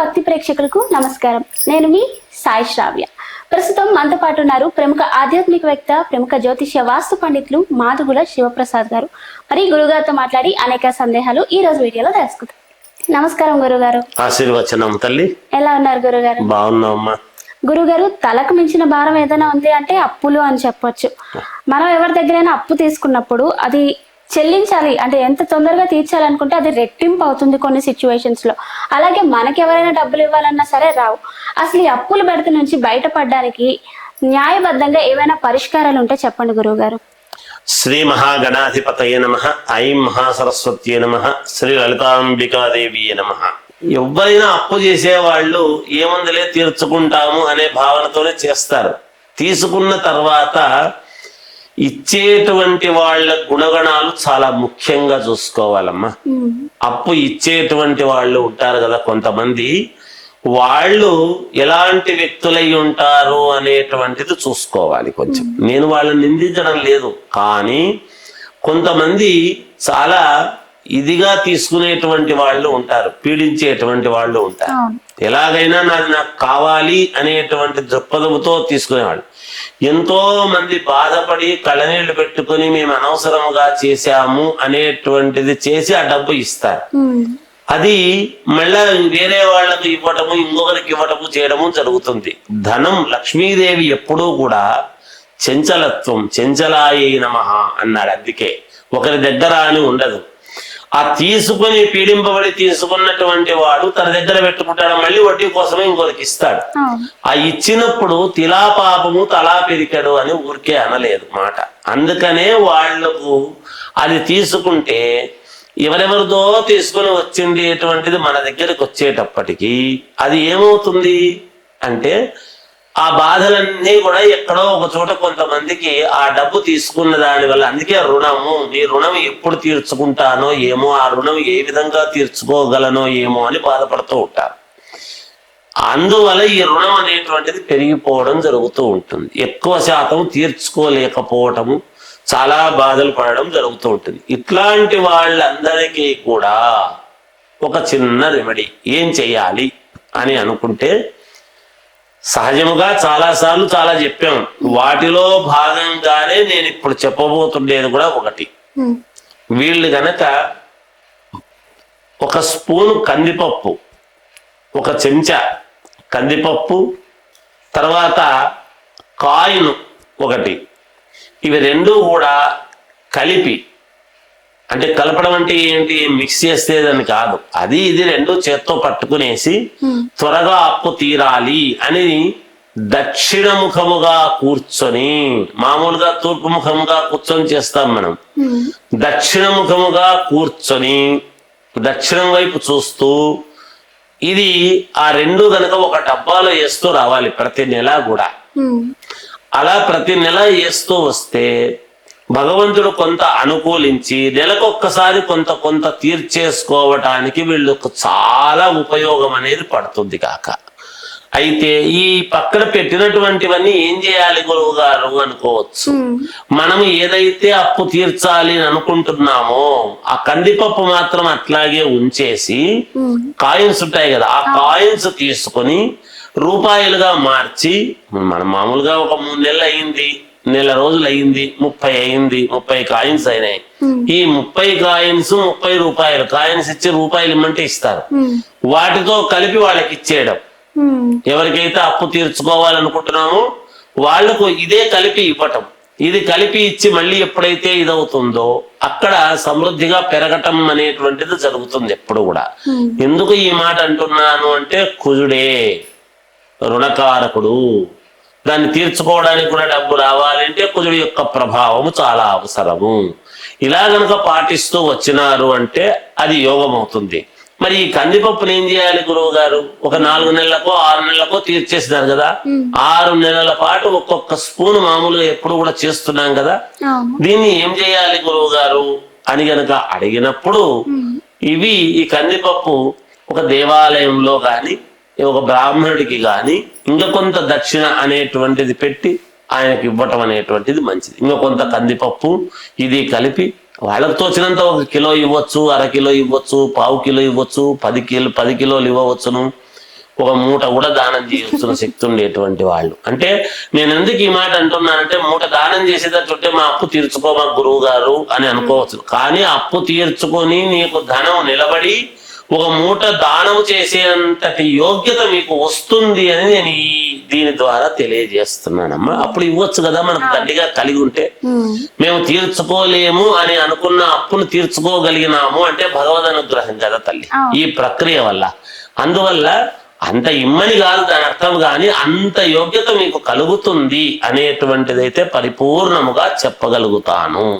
భక్తి ప్రేక్షకులకు నమస్కారం. నేను మీ సాయి శ్రావ్య. ప్రస్తుతం మనతో పాటు ఉన్నారు ప్రముఖ ఆధ్యాత్మికవేత్త ప్రముఖ జ్యోతిష్య వాస్తు పండితులు మాదుగుల శివప్రసాద్ గారు. మరి గురుగారితో మాట్లాడి అనేక సందేహాలు ఈ రోజు వీడియోలో తెలుసుకుందాం. నమస్కారం గురుగారు ఆశీర్వచనం తల్లి. ఎలా ఉన్నారు గురుగారు బాగున్నావమ్మా. గురుగారు తలకు మించిన భారం ఏదైనా ఉంది అంటే అప్పులు అని చెప్పొచ్చు. మనం ఎవరి దగ్గరైనా అప్పు తీసుకున్నప్పుడు అది చెల్లించాలి. అంటే ఎంత తొందరగా తీర్చాలనుకుంటే అది రెట్టింపు అవుతుంది కొన్ని సిచ్యువేషన్స్లో. అలాగే మనకి ఎవరైనా డబ్బులు ఇవ్వాలన్నా సరే రావు. అసలు ఈ అప్పుల బెడత నుంచి బయటపడడానికి న్యాయబద్ధంగా ఏవైనా పరిష్కారాలు ఉంటే చెప్పండి గురువు గారు శ్రీ మహాగణాధిపతయ నమ. ఐం మహాసరస్వత్యే నమ. శ్రీ లలితాంబికాదేవి నమ. ఎవరైనా అప్పు చేసే వాళ్ళు ఏముందిలే తీర్చుకుంటాము అనే భావనతోనే చేస్తారు. తీసుకున్న తర్వాత ఇచ్చేటువంటి వాళ్ళ గుణగణాలు చాలా ముఖ్యంగా చూసుకోవాలమ్మా. అప్పు ఇచ్చేటువంటి వాళ్ళు ఉంటారు కదా కొంతమంది. వాళ్ళు ఎలాంటి వ్యక్తులై ఉంటారు అనేటువంటిది చూసుకోవాలి కొంచెం. నేను వాళ్ళని నిందించడం లేదు కానీ కొంతమంది చాలా ఇదిగా తీసుకునేటువంటి వాళ్ళు ఉంటారు పీడించేటువంటి వాళ్ళు ఉంటారు. ఎలాగైనా నాది నాకు కావాలి అనేటువంటి దృక్పథముతో తీసుకునేవాళ్ళు ఎంతో మంది బాధపడి కళ్ళనీళ్ళు పెట్టుకుని మేము అనవసరముగా చేశాము అనేటువంటిది చేసి ఆ డబ్బు ఇస్తారు. అది మళ్ళా వేరే వాళ్ళకు ఇవ్వటము ఇంకొకరికి ఇవ్వటము చేయడము జరుగుతుంది. ధనం లక్ష్మీదేవి ఎప్పుడూ కూడా చెంచలత్వం చెంచలాయ నమ అన్నాడు. అందుకే ఒకరి దగ్గర అని ఉండదు. ఆ తీసుకుని పీడింపబడి తీసుకున్నటువంటి వాడు తన దగ్గర పెట్టుకుంటాడు. మళ్ళీ వడ్డీ కోసమే ఇంకొకరికి ఇస్తాడు. ఆ ఇచ్చినప్పుడు తిలా పాపము తలా పెరికాడు అని ఊరికే అనలేదు మాట. అందుకనే వాళ్ళకు అది తీసుకుంటే ఎవరెవరిదో తీసుకుని వచ్చిండేటువంటిది మన దగ్గరికి వచ్చేటప్పటికి అది ఏమవుతుంది? అంటే ఆ బాధలన్నీ కూడా ఎక్కడో ఒక చోట కొంతమందికి ఆ డబ్బు తీసుకున్న దాని వల్ల అందుకే రుణము నీ రుణం ఎప్పుడు తీర్చుకుంటానో ఏమో ఆ రుణం ఏ విధంగా తీర్చుకోగలనో ఏమో అని బాధపడుతూ ఉంటారు. అందువల్ల ఈ రుణం అనేటువంటిది పెరిగిపోవడం జరుగుతూ ఉంటుంది. ఎక్కువ శాతం తీర్చుకోలేకపోవటము చాలా బాధలు పడడం జరుగుతూ ఉంటుంది. ఇట్లాంటి వాళ్ళందరికీ కూడా ఒక చిన్న రెమెడీ ఏం చేయాలి అని అనుకుంటే సహజముగా చాలా సార్లు చాలా చెప్పాం. వాటిలో భాగంగానే నేను ఇప్పుడు చెప్పబోతుండేది కూడా ఒకటి. వీళ్ళు గనక ఒక స్పూన్ కందిపప్పు ఒక చెంచా కందిపప్పు తర్వాత కాయిన్ ఒకటి. ఇవి రెండు కూడా కలిపి అంటే కలపడం అంటే ఏంటి? మిక్స్ చేసేదని కాదు. అది ఇది రెండు చేత్తో పట్టుకునేసి త్వరగా అప్పు తీరాలి అని దక్షిణముఖముగా కూర్చొని మామూలుగా తూర్పు ముఖముగా కూర్చొని చేస్తాం మనం. ఉమ్, దక్షిణముఖముగా కూర్చొని దక్షిణం వైపు చూస్తూ ఇది ఆ రెండు గనక ఒక డబ్బాలో వేస్తూ రావాలి ప్రతి నెల కూడా. అలా ప్రతి నెల వేస్తూ వస్తే భగవంతుడు కొంత అనుకూలించి నెలకొక్కసారి కొంత కొంత తీర్చేసుకోవటానికి వీళ్ళకు చాలా ఉపయోగం అనేది పడుతుంది కాక. అయితే ఈ పక్కన పెట్టినటువంటివన్నీ ఏం చేయాలి గురువు గారు అనుకోవచ్చు. మనం ఏదైతే అప్పు తీర్చాలి అని అనుకుంటున్నామో ఆ కందిపప్పు మాత్రం అట్లాగే ఉంచేసి కాయిన్స్ ఉంటాయి కదా ఆ కాయిన్స్ తీసుకొని రూపాయలుగా మార్చి మనం మామూలుగా ఒక మూడు నెలలు అయింది. నెల రోజులు అయింది ముప్పై అయింది ముప్పై కాయిన్స్ అయినాయి. ఈ ముప్పై కాయిన్స్ ముప్పై రూపాయలు కాయిన్స్ ఇచ్చి రూపాయలు ఇమ్మంటే ఇస్తారు. వాటితో కలిపి వాళ్ళకి ఇచ్చేయడం. ఎవరికైతే అప్పు తీర్చుకోవాలనుకుంటున్నామో వాళ్ళకు ఇదే కలిపి ఇవ్వటం. ఇది కలిపి ఇచ్చి మళ్ళీ ఎప్పుడైతే ఇదవుతుందో అక్కడ సమృద్ధిగా పెరగటం అనేటువంటిది జరుగుతుంది ఎప్పుడు కూడా. ఎందుకు ఈ మాట అంటున్నాను అంటే కుజుడే రుణకారకుడు. దాన్ని తీర్చుకోవడానికి కూడా డబ్బు రావాలంటే కుజుడి యొక్క ప్రభావము చాలా అవసరము. ఇలా గనక పాటిస్తూ వచ్చినారు అంటే అది యోగం అవుతుంది మరి ఈ కందిపప్పుని ఏం చేయాలి గురువు గారు ఒక నాలుగు నెలలకో ఆరు నెలలకో తీర్చేసినారు కదా? ఆరు నెలల పాటు ఒక్కొక్క స్పూన్ మామూలుగా ఎప్పుడు కూడా చేస్తున్నాం కదా? దీన్ని ఏం చేయాలి గురువు గారు అని గనక అడిగినప్పుడు ఇవి ఈ కందిపప్పు ఒక దేవాలయంలో గాని ఒక బ్రాహ్మణుడికి కానీ ఇంకా కొంత దక్షిణ అనేటువంటిది పెట్టి ఆయనకి ఇవ్వటం అనేటువంటిది మంచిది. ఇంకా కొంత కందిపప్పు ఇది కలిపి వాళ్ళకు తోచినంత ఒక కిలో ఇవ్వచ్చు అర కిలో ఇవ్వచ్చు పావు కిలో ఇవ్వచ్చు పది కిలో పది కిలోలు ఇవ్వవచ్చును. ఒక మూట కూడా దానం చేయొచ్చున్న శక్తి ఉండేటువంటి వాళ్ళు. అంటే నేను ఎందుకు ఈ మాట అంటున్నానంటే మూట దానం చేసేటట్టుంటే మా అప్పు తీర్చుకో మా గురువు గారు అని అనుకోవచ్చు. కానీ అప్పు తీర్చుకొని నీకు ధనం నిలబడి ఒక మూట దానం చేసేంతటి యోగ్యత మీకు వస్తుంది అని నేను ఈ దీని ద్వారా తెలియజేస్తున్నానమ్మా. అప్పుడు ఇవ్వచ్చు కదా మనకు దండిగా కలిగి ఉంటే. మేము తీర్చుకోలేము అని అనుకున్న అప్పును తీర్చుకోగలిగినాము అంటే భగవద్ అనుగ్రహం కదా తల్లి. ఈ ప్రక్రియ వల్ల. అందువల్ల అంత ఇమ్మని కాదు దాని అర్థం కానీ అంత యోగ్యత మీకు కలుగుతుంది అనేటువంటిదైతే పరిపూర్ణముగా చెప్పగలుగుతాను.